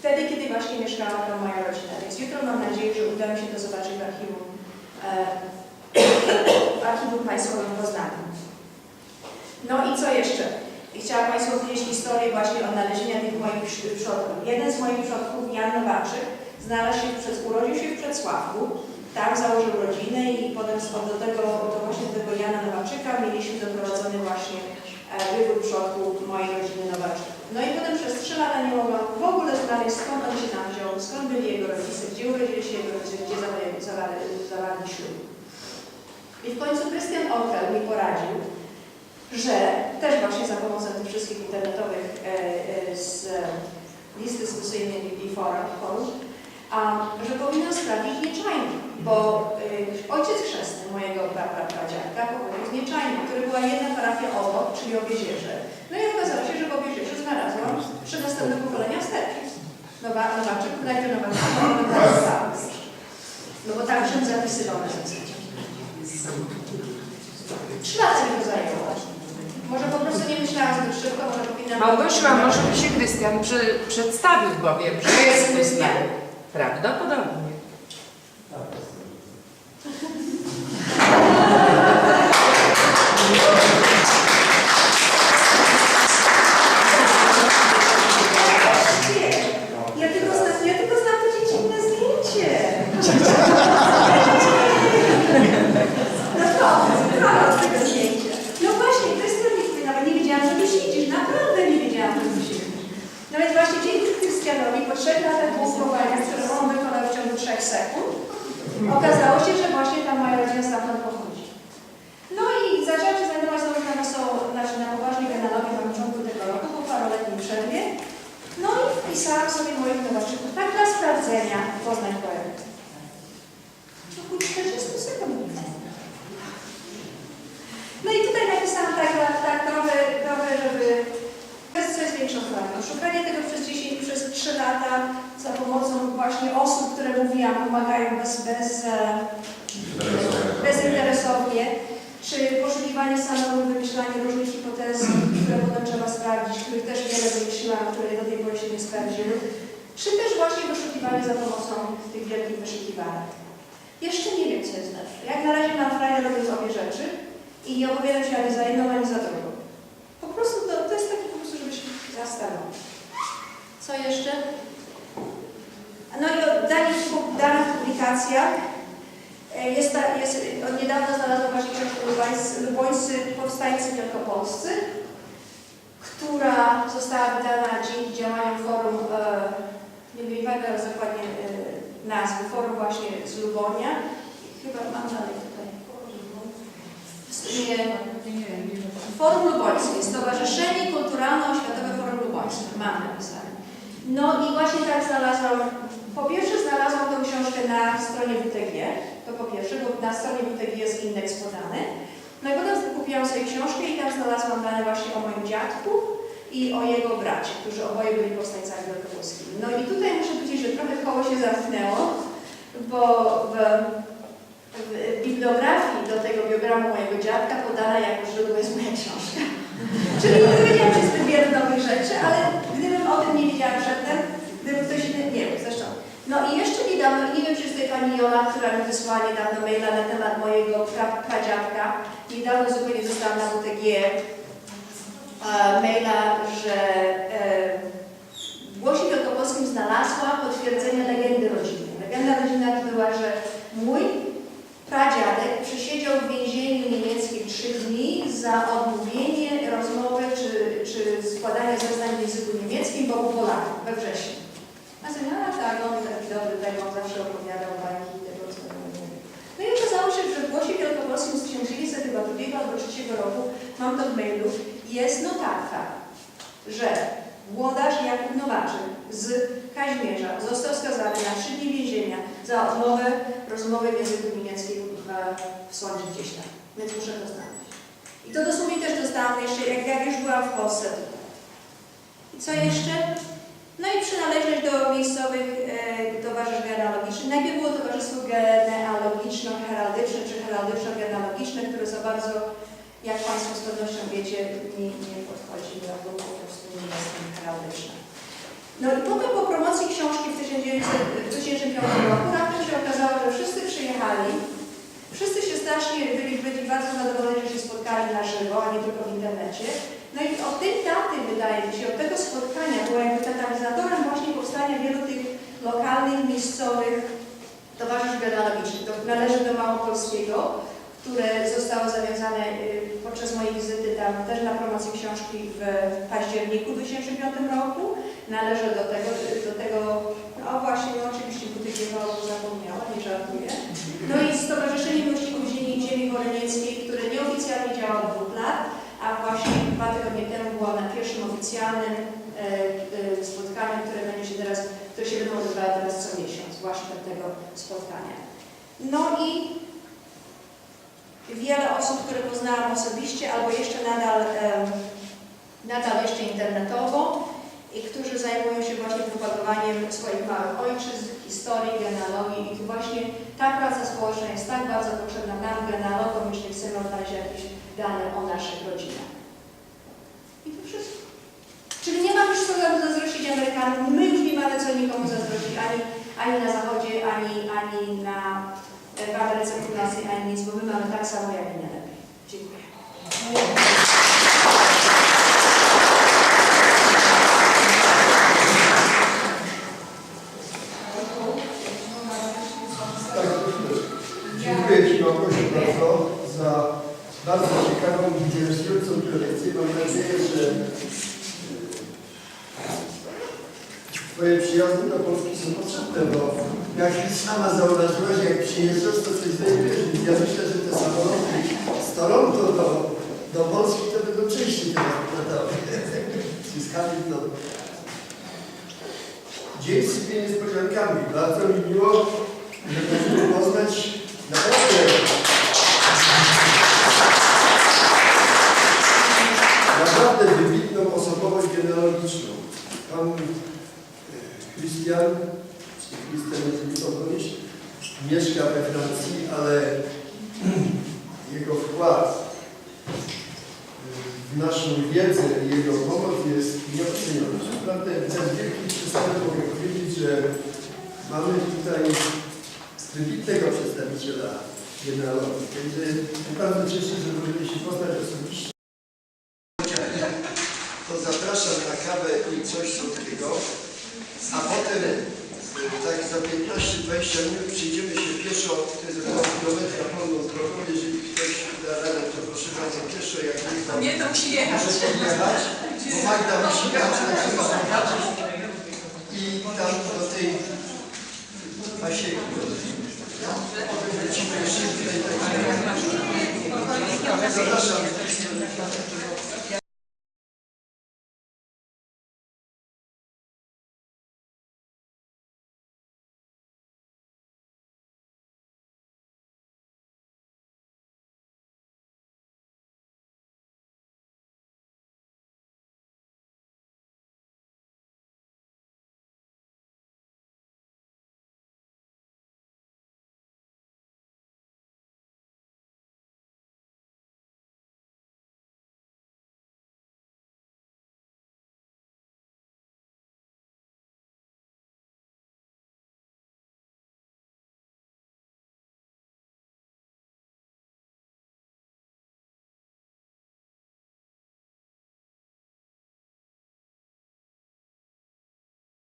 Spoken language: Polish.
wtedy, kiedy właśnie mieszkała tam moja rodzina. Więc jutro mam nadzieję, że uda mi się to zobaczyć w archiwum, e, w archiwum państwowym w Poznaniu. No i co jeszcze? Chciałam Państwu opowiedzieć historię właśnie odnalezienia tych moich przodków. Jeden z moich przodków, Jan Nowaczyk, znalazł się przed, urodził się w Przedsławku, tam założył rodzinę i potem do tego, do właśnie tego Jana Nowaczyka mieliśmy doprowadzony właśnie e, wybór przodków mojej rodziny Nowaczyk. No i potem przez trzy lata nie mogłam w ogóle znaleźć skąd on się tam wziął, skąd byli jego rodzice, gdzie urodzili się jego rodzice, gdzie zawarli, zawarli, zawarli ślub. I w końcu Krystian Okel mi poradził, że też właśnie za pomocą tych wszystkich internetowych e, e, z list dyskusyjnej i forum, a, że powinnam sprawdzić nieczajnik, bo e, ojciec chrzestny mojego prapradziadka pochodził z nieczajnik, który była jedna parafia obok, czyli Obiezierze. No i okazało się, że w znalazłam trzy następne pokolenia wstecz. Nowa, Nowaczyk, najpierw Nowaczyk, a potem Nowaczyk. No bo tak Rzym zapisywał na zasadzie. Trzy lata mi to zajęło. Może po prostu nie myślałam zbyt szybko, może powinnam... Małgosiu, a może by się Krystian przy, przedstawił, bo wiem, że jest? Krystian. Prawdopodobnie. Nie. Ja tylko znam, ja tylko znam to dziecinne zdjęcie. Naprawdę, naprawdę tego zdjęcia. No właśnie, Krystian mi mówi, nawet nie wiedziałam, że ty siedzisz. Naprawdę nie wiedziałam, że ty siedzisz. No więc właśnie dzięki Krystianowi po trzech latach głosowania, które on wykonał w ciągu trzech sekund, okazało się, że właśnie ta moja rodzina stamtąd pochodzi. No i zaczęłam się znajdować znowu na wesoło, znaczy na poważnie genealogię na początku tego roku, po paroletniej przerwie. No i wpisałam sobie moich nowaczyków, tak dla sprawdzenia, Poznań projekt. W ciągu 40 sekund. No i tutaj napisałam tak, tak, tak trochę, trochę, żeby co jest większą sprawą. Szukanie tego przez 10, przez 3 lata za pomocą właśnie osób, które mówiłam, pomagają bez, bez, bezinteresownie, czy poszukiwanie samemu, wymyślanie różnych hipotez, które potem trzeba sprawdzić, których też wiele wymyśliłam, które do tej pory się nie sprawdziły, czy też właśnie wyszukiwanie za pomocą tych wielkich wyszukiwarek. Jeszcze nie wiem, co jest lepsze. Jak na razie mam frajdę robiąc obie rzeczy i nie opowiadam się ani za jedną, ani za drugą. Po prostu to, to jest taki po prostu, żeby się zastanowić. Co jeszcze? No i o danych, publikacjach. E, Jest, ta, jest, od niedawna znalazłam właśnie książkę Lubońscy Powstańcy Wielkopolscy, która została wydana dzięki działaniom forum, e, nie wiem, teraz dokładnie e, nazwy, forum właśnie z Lubonia. Chyba mam dalej tutaj. Nie, Forum Lubońskie, Stowarzyszenie Kulturalno-Oświatowe Forum Lubońskie, mam napisane. No i właśnie tak znalazłam, po pierwsze znalazłam tą książkę na stronie WTG, to po pierwsze, bo na stronie WTG jest indeks podany. No i potem kupiłam sobie książkę i tam znalazłam dane właśnie o moim dziadku i o jego bracie, którzy oboje byli powstańcami wielkopolskimi. No i tutaj muszę powiedzieć, że trochę koło się zamknęło, bo w, w bibliografii do tego biogramu mojego dziadka podana jako źródło jest moja książka. Czyli nie wiedziałam, że jest zbyt wiele nowych rzeczy, ale gdybym o tym nie wiedziała przedtem, gdyby ktoś inny, nie wiem, zresztą. No i jeszcze wiem, czy jest tutaj pani Jola, która mi wysłała niedawno maila na temat mojego pra, pradziadka. Niedawno zupełnie dostałam na WTG e, maila, że e, w Głosie Wielkopolskim znalazła potwierdzenie legendy rodzinnej. Legenda rodzinna była, że mój pradziadek przesiedział w więzieniu niemieckim trzy dni za odmówienie rozmowy czy, czy składanie zeznań w języku niemieckim, bo był Polakiem we wrześniu. A sobie, a tak, on taki dobry, tak on zawsze opowiadał bajki i tego, co wiem. No i okazało się, że w Głosie Wielkopolskim z 1902 albo 3 roku, mam to w mailu, jest notatka, że włodarz Jakub Nowaczyk z Kaźmierza został skazany na trzy dni więzienia za odmowę rozmowy w języku niemieckim w, w sądzie gdzieś tam. Więc muszę to znaleźć. I to dosłownie też dostałam jeszcze, jak, jak już byłam w Polsce. I co jeszcze? No i przynależność do miejscowych e, towarzysz genealogicznych. Najpierw było Towarzystwo Genealogiczno-Heraldyczne czy Heraldyczno-Genealogiczne, które za bardzo, jak Państwo z pewnością wiecie, nie, nie podchodzi, no bo po prostu nie jest heraldyczne. No i potem po promocji książki w 1905 roku nagle się okazało, że wszyscy przyjechali, wszyscy się strasznie byli, byli bardzo zadowoleni, że się spotkali na żywo, a nie tylko w internecie. No i od tej daty, wydaje mi się, od tego spotkania była jakby katalizatorem właśnie powstania wielu tych lokalnych, miejscowych towarzyszów genealogicznych. To należy do Małopolskiego, które zostało zawiązane y, podczas mojej wizyty tam też na promocję książki w październiku 2005 roku. Należy do tego, do tego no właśnie, no oczywiście Budyk Jehowy zapomniała, nie żartuję. No i Stowarzyszenie Miłośników Ziemi, Ziemi które nieoficjalnie działa od dwóch lat, a właśnie tygodnie temu była na pierwszym oficjalnym e, e, spotkaniu, które będzie się teraz, które się będą odbywały teraz co miesiąc, właśnie tego spotkania. No i wiele osób, które poznałam osobiście, albo jeszcze nadal, nadal jeszcze internetowo, i którzy zajmują się właśnie propagowaniem swoich małych ojczyzn, historii, genealogii. I tu właśnie ta praca społeczna jest tak bardzo potrzebna nam, genealogom, jeśli chcemy odnaleźć jakieś dane o naszych rodzinach. I to wszystko. Czyli nie mamy już co zazdrościć Amerykanom, my już nie mamy co nikomu zazdrościć, ani, ani na Zachodzie, ani, ani na, w Ameryce Północnej, ani nic, bo my mamy tak samo, jak i nie lepiej. Dziękuję. Dziękuję Twoje przyjazdy do Polski są potrzebne, bo jak sama zauważyłaś, jak przyjeżdżasz, to coś. Więc ja myślę, że te samoloty z Toronto do, do Polski to będą częściej latały. Zyskali to. Dzień tymi niespodziankami. Bardzo mi miło, że możemy poznać naprawdę naprawdę wybitną osobowość genealogiczną. Pan e, Christian, czy Christian jest powieść, mieszka we Francji, ale jego wkład e, w naszą wiedzę i jego pomoc jest nieoceniony. Naprawdę ten wielki przystanek mogę powiedzieć, że mamy tutaj wybitnego przedstawiciela genealogii. Także bardzo cieszę, że możemy się poznać osobiście. To zapraszam na kawę i coś słodkiego, a potem tak za 15-20 minut przyjdziemy się pieszo, to jest około kilometra polną drogą, jeżeli ktoś da radę, to proszę bardzo pieszo, jak nie to Nie, to musi jechać. może podjechać, bo Magda musi jechać na trzeba zobaczyć i tam do tej pasieki. Wrócimy jeszcze tutaj. tak. Zapraszam.